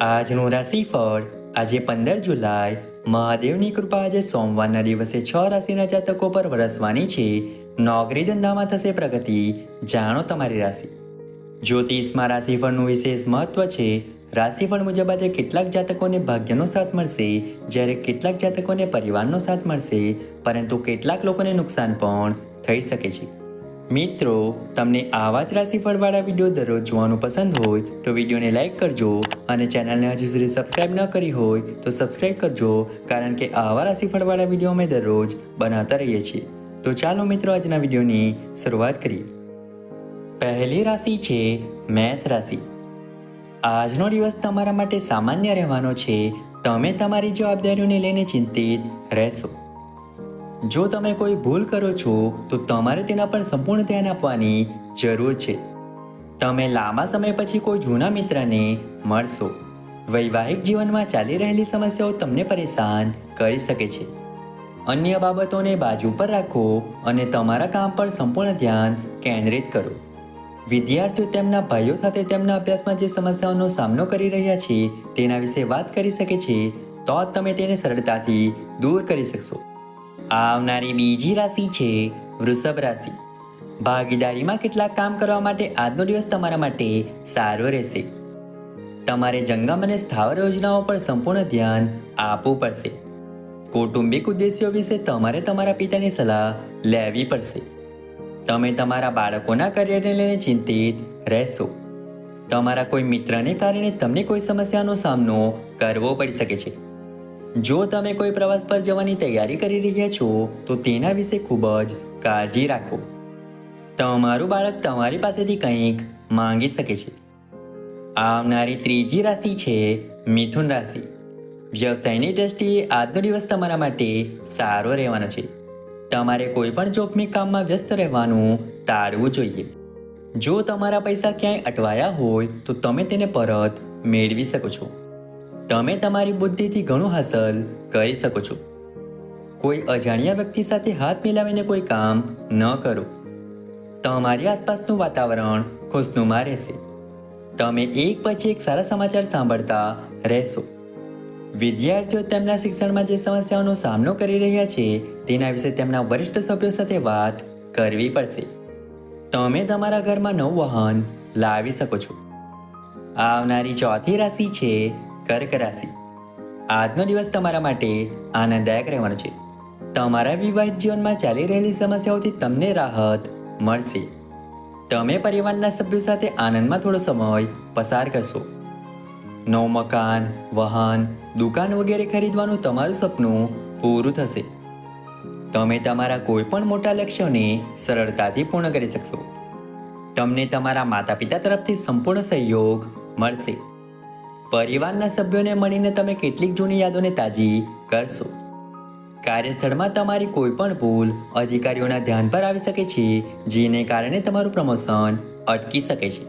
આજનું રાશિફળ. આજે પંદર જુલાઈ. મહાદેવની કૃપા આજે સોમવારના દિવસે છ રાશિના જાતકો પર વરસવાની છે. નોકરી ધંધામાં થશે પ્રગતિ. જાણો તમારી રાશિ. જ્યોતિષમાં રાશિફળનું વિશેષ મહત્વ છે. રાશિફળ મુજબ આજે કેટલાક જાતકોને ભાગ્યનો સાથ મળશે. જ્યારે કેટલાક જાતકોને પરિવારનો સાથ મળશે. પરંતુ કેટલાક લોકોને નુકસાન પણ થઈ શકે છે. મિત્રો, તમને આવા જ રાશિફળવાળા વીડિયો દરરોજ જોવાનું પસંદ હોય તો વિડીયોને લાઇક કરજો અને ચેનલને હજુ સુધી સબસ્ક્રાઇબ ન કરી હોય તો સબસ્ક્રાઇબ કરજો કારણ કે આવા રાશિફળવાળા વીડિયો અમે દરરોજ બનાવતા રહીએ છીએ. તો ચાલો મિત્રો, આજના વિડીયોની શરૂઆત કરીએ. પહેલી રાશિ છે મેષ રાશિ. આજનો દિવસ તમારા માટે સામાન્ય રહેવાનો છે. તમે તમારી જવાબદારીઓને લઈને ચિંતિત રહેશો. જો તમે કોઈ ભૂલ કરો છો, તો તમારે તેના પર સંપૂર્ણ ધ્યાન આપવાની જરૂર છે. તમે લાંબા સમય પછી કોઈ જૂના મિત્રને મળશો. વૈવાહિક જીવનમાં ચાલી રહેલી સમસ્યાઓ તમને પરેશાન કરી શકે છે. અન્ય બાબતોને બાજુ પર રાખો અને તમારા કામ પર સંપૂર્ણ ધ્યાન કેન્દ્રિત કરો. વિદ્યાર્થીઓ તેમના ભાઈઓ સાથે તેમના અભ્યાસમાં જે સમસ્યાઓનો સામનો કરી રહ્યા છે, તેના વિશે વાત કરી શકે છે, તો તમે તેને સરળતાથી દૂર કરી શકશો. આવનારી બીજી રાશિ છે વૃષભ રાશિ. ભાગીદારીમાં કેટલાક કામ કરવા માટે આજનો દિવસ તમારા માટે સારો રહેશે. તમારે જંગમ અને સ્થાવર યોજનાઓ પર સંપૂર્ણ ધ્યાન આપવું પડશે. કૌટુંબિક ઉદ્દેશ્યો વિશે તમારે તમારા પિતાની સલાહ લેવી પડશે. તમે તમારા બાળકોના કરિયરને લઈને ચિંતિત રહેશો. તમારા કોઈ મિત્રને કારણે તમને કોઈ સમસ્યાનો સામનો કરવો પડી શકે છે. જો તમે કોઈ પ્રવાસ પર જવાની તૈયારી કરી રહ્યા છો, તો તેના વિશે ખૂબ જ કાળજી રાખો. તમારું બાળક તમારી પાસેથી કંઈક માંગી શકે છે. આવનારી ત્રીજી રાશિ છે મિથુન રાશિ. વ્યવસાયની દ્રષ્ટિએ આજનો દિવસ તમારા માટે સારો રહેવાનો છે. તમારે કોઈ પણ જોખમી કામમાં વ્યસ્ત રહેવાનું ટાળવું જોઈએ. જો તમારા પૈસા ક્યાંય અટવાયા હોય, તો તમે તેને પરત મેળવી શકો છો. તમે તમારી બુદ્ધિથી ઘણું હાંસલ કરી શકો છો. કોઈ અજાણ્યા વ્યક્તિ સાથે હાથ મિલાવીને કોઈ કામ ન કરો. તમારી આસપાસનું વાતાવરણ ખુશનુમા રહેશે. તમે એક પછી એક સારા સમાચાર સાંભળતા રહેશો. વિદ્યાર્થીઓ તેમના શિક્ષણમાં જે સમસ્યાઓનો સામનો કરી રહ્યા છે, તેના વિશે તેમના વરિષ્ઠ સભ્યો સાથે વાત કરવી પડશે. તમે તમારા ઘરમાં નવું વાહન લાવી શકો છો. આવનારી ચોથી રાશિ છે કર્ક રાશિ. આજનો દિવસ તમારા માટે આનંદદાયક રહેવાનો છે. તમારા વિવાહિત જીવનમાં ચાલી રહેલી સમસ્યાઓથી તમને રાહત મળશે. તમે પરિવારના સભ્યો સાથે આનંદમાં થોડો સમય પસાર કરશો. નવું મકાન, વાહન, દુકાન વગેરે ખરીદવાનું તમારું સપનું પૂરું થશે. તમે તમારા કોઈપણ મોટા લક્ષ્યોને સરળતાથી પૂર્ણ કરી શકશો. તમને તમારા માતા પિતા તરફથી સંપૂર્ણ સહયોગ મળશે. પરિવારના સભ્યોને મળીને તમે કેટલીક જૂની યાદોને તાજી કરશો. કાર્યસ્થળમાં તમારી કોઈ પણ ભૂલ અધિકારીઓના ધ્યાન પર આવી શકે છે, જેને કારણે તમારું પ્રમોશન અટકી શકે છે.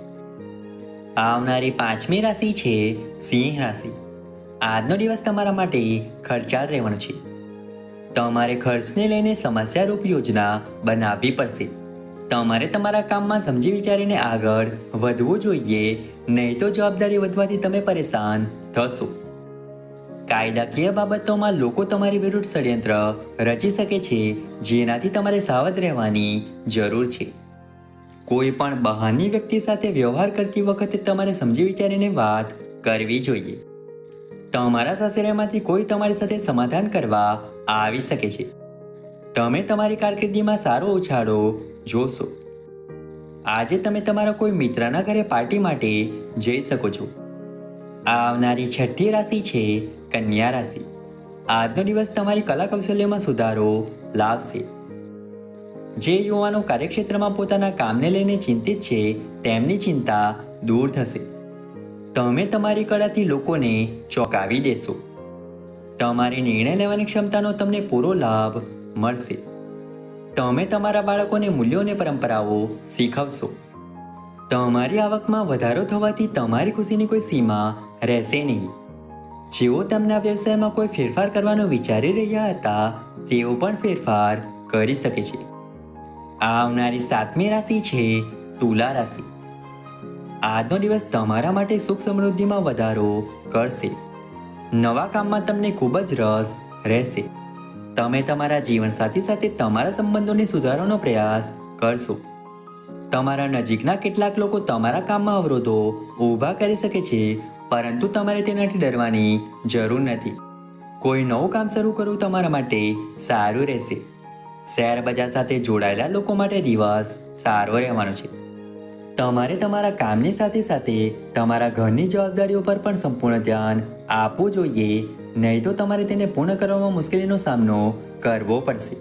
આવનારી પાંચમી રાશિ છે સિંહ રાશિ. આજનો દિવસ તમારા માટે ખર્ચાળ રહેવાનો છે. તમારે ખર્ચને લઈને સમસ્યારૂપ યોજના બનાવવી પડશે. તમારે તમારા કામમાં સમજી વિચારીને આગળ વધવું જોઈએ, નહીં તો જવાબદારી વધવાથી તમે પરેશાન થશો. કાયદાકીય બાબતોમાં લોકો તમારી વિરુદ્ધ ષડયંત્ર રચી શકે છે, જેનાથી તમારે સાવધ રહેવાની જરૂર છે. કોઈ પણ બહારની વ્યક્તિ સાથે વ્યવહાર કરતી વખતે તમારે સમજી વિચારીને વાત કરવી જોઈએ. તમારા સાસરેમાંથી કોઈ તમારી સાથે સમાધાન કરવા આવી શકે છે. તમે તમારી કારકિર્દીમાં સારો ઉછાળો જોશો. આજે તમે તમારા કોઈ મિત્રના ઘરે પાર્ટી માટે જઈ શકો છો. આવનારી છઠ્ઠી રાશિ છે કન્યા રાશિ. આજનો દિવસ તમારી કલા કૌશલ્યમાં સુધારો લાવશે. જે યુવાનો કાર્યક્ષેત્રમાં પોતાના કામને લઈને ચિંતિત છે, તેમની ચિંતા દૂર થશે. તમે તમારી કળાથી લોકોને ચોંકાવી દેશો. તમારી નિર્ણય લેવાની ક્ષમતાનો તમને પૂરો લાભ મળશે. તમે તમારા બાળકોને મૂલ્યો અને પરંપરાઓ શીખવશો. તમારી આવકમાં વધારો થવાથી તમારી ખુશીની કોઈ સીમા રહેશે નહીં. જેઓ તેમના વ્યવસાયમાં કોઈ ફેરફાર કરવાનો વિચારી રહ્યા હતા, તેઓ પણ ફેરફાર કરી શકે છે. આવનારી સાતમી રાશિ છે તુલા રાશિ. આજનો દિવસ તમારા માટે સુખ સમૃદ્ધિમાં વધારો કરશે. નવા કામમાં તમને ખૂબ જ રસ રહેશે. તમે તમારા જીવનસાથી સાથે તમારા સંબંધોને સુધારવાનો પ્રયાસ કરશો. તમારા નજીકના કેટલાક લોકો તમારા કામમાં અવરોધો ઊભા કરી શકે છે, પરંતુ તમારે તેનાથી ડરવાની જરૂર નથી. કોઈ નવું કામ શરૂ કરવું તમારા માટે સારું રહેશે. શેર બજાર સાથે જોડાયેલા લોકો માટે દિવસ સારો રહેવાનો છે. તમારે તમારા કામની સાથે સાથે તમારા ઘરની જવાબદારીઓ પર પણ સંપૂર્ણ ધ્યાન આપવું જોઈએ નહીં તો તમારે તેને પૂર્ણ કરવામાં મુશ્કેલીનો સામનો કરવો પડશે.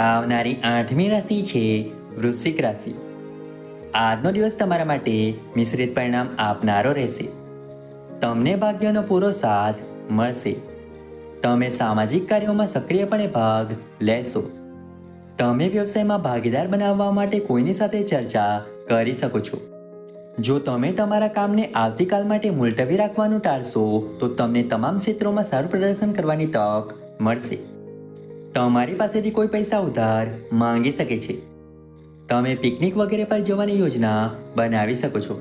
આવનારી આઠમી રાશિ છે વૃશ્ચિક રાશિ. આજનો દિવસ તમારા માટે મિશ્રિત પરિણામ આપનારો રહેશે. તમને ભાગ્યનો પૂરો સાથ મળશે. તમે સામાજિક કાર્યોમાં સક્રિયપણે ભાગ લેશો. તમે વ્યવસાયમાં ભાગીદાર બનાવવા માટે કોઈની સાથે ચર્ચા કરી શકો છો. જો તમે તમારા કામને આવતીકાલ માટે મુલતવી રાખવાનું ટાળશો, તો તમને તમામ ક્ષેત્રોમાં સારું પ્રદર્શન કરવાની તક મળશે. તમારી પાસેથી કોઈ પૈસા ઉધાર માંગી શકે છે. તમે પિકનિક વગેરે પર જવાની યોજના બનાવી શકો છો.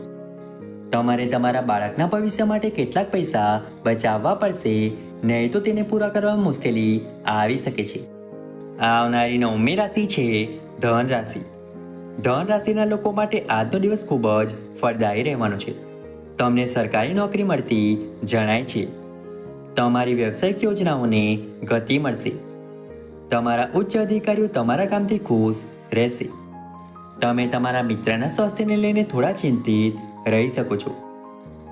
તમારે તમારા બાળકના ભવિષ્ય માટે કેટલાક પૈસા બચાવવા પડશે, નહીં તો તેને પૂરા કરવામાં મુશ્કેલી આવી શકે છે. આવનારી નવમી રાશિ છે ધન રાશિ ધન રાશિના લોકો માટે આજનો દિવસ ખૂબ જ ફળદાયી રહેવાનો છે. તમને સરકારી નોકરી મળતી જણાય છે. તમારી વ્યવસાયિક યોજનાઓને ગતિ મળશે. તમારા ઉચ્ચ અધિકારીઓ તમારા કામથી ખુશ રહેશે. તમે તમારા મિત્રના સ્વાસ્થ્યને લઈને થોડા ચિંતિત રહી શકો છો.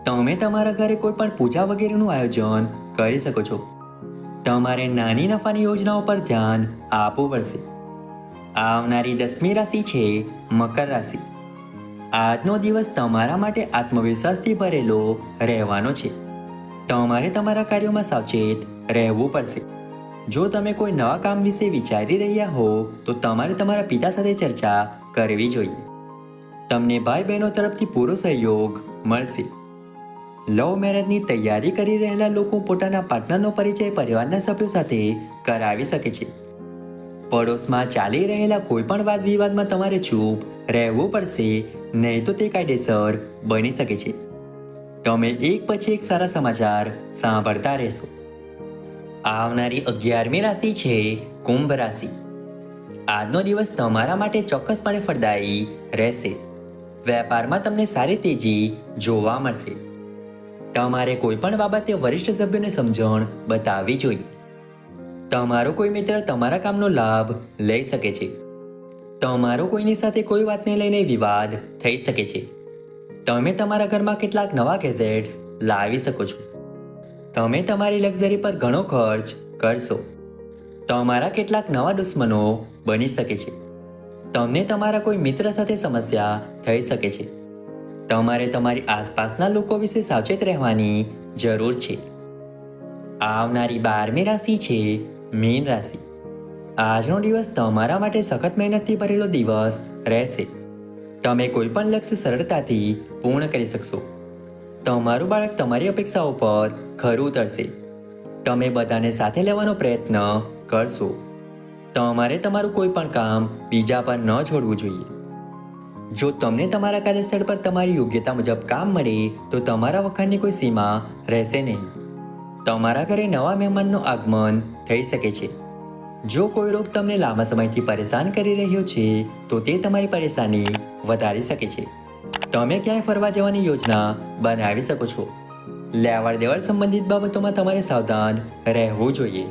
તમે તમારા ઘરે કોઈ પણ પૂજા વગેરેનું આયોજન કરી શકો છો. તમારે નાની નફાની યોજનાઓ પર ધ્યાન આપવું પડશે. આવનારી દસમી રાશિ છે મકર રાશિ. આજનો દિવસ તમારા માટે આત્મવિશ્વાસથી ભરેલો રહેવાનો છે. તમારે તમારા કાર્યોમાં સાવચેત રહેવું પડશે. જો તમે કોઈ નવા કામ વિશે વિચારી રહ્યા હો, તો તમારે તમારા પિતા સાથે ચર્ચા કરવી જોઈએ. તમને ભાઈ બહેનો તરફથી પૂરો સહયોગ મળશે. લવ મેરેજની તૈયારી કરી રહેલા લોકો પોતાના પાર્ટનરનો પરિચય પરિવારના સભ્યો સાથે કરાવી શકે છે. પડોશમાં ચાલી રહેલા કોઈ પણ વાદ વિવાદમાં તમારે ચૂપ રહેવું પડશે, નહીં તો તે કાયદેસર બની શકે છે. તમે એક પછી એક સારા સમાચાર સાંભળતા રહેશો. આવનારી અગિયારમી રાશિ છે કુંભ રાશિ. આજનો દિવસ તમારા માટે ચોક્કસપણે ફળદાયી રહેશે. વેપારમાં તમને સારી તેજી જોવા મળશે. તમારે કોઈપણ બાબતે વરિષ્ઠ સભ્યોને સમજણ બતાવવી જોઈએ. તમારો કોઈ મિત્ર તમારા કામનો લાભ લઈ શકે છે. તમારો કોઈની સાથે કોઈ વાતને લઈને વિવાદ થઈ શકે છે. તમે તમારા ઘરમાં કેટલાક નવા ગેજેટ્સ લાવી શકો છો. તમે તમારી લક્ઝરી પર ઘણો ખર્ચ કરશો. તમારા કેટલાક નવા દુશ્મનો બની શકે છે. તમને તમારા કોઈ મિત્ર સાથે સમસ્યા થઈ શકે છે. તમારે તમારી આસપાસના લોકો વિશે સાવચેત રહેવાની જરૂર છે. આવનારી બારમી રાશિ છે મીન રાશિ. આજનો દિવસ તમારા માટે સખત મહેનતથી ભરેલો દિવસ રહેશે. તમે કોઈ પણ લક્ષ્ય સરળતાથી પૂર્ણ કરી શકશો. તમારું બાળક તમારી અપેક્ષાઓ પર ખરું ઉતરશે. તમે બધાને સાથે લેવાનો પ્રયત્ન કરશો. તમારે તમારું કોઈ પણ કામ બીજા પર ન છોડવું જોઈએ. જો તમને તમારા કાર્યસ્થળ પર તમારી યોગ્યતા મુજબ કામ મળે, તો તમારા વખાણની કોઈ સીમા રહેશે નહીં. તમારા ઘરે નવા મહેમાનનું આગમન થઈ શકે છે. જો કોઈ રોગ તમને લાંબા સમયથી પરેશાન કરી રહ્યો છે, તો તે તમારી પરેશાની વધારી શકે છે. તમે ક્યાંય ફરવા જવાની યોજના બનાવી શકો છો. લેવડ દેવડ સંબંધિત બાબતોમાં તમારે સાવધાન રહેવું જોઈએ.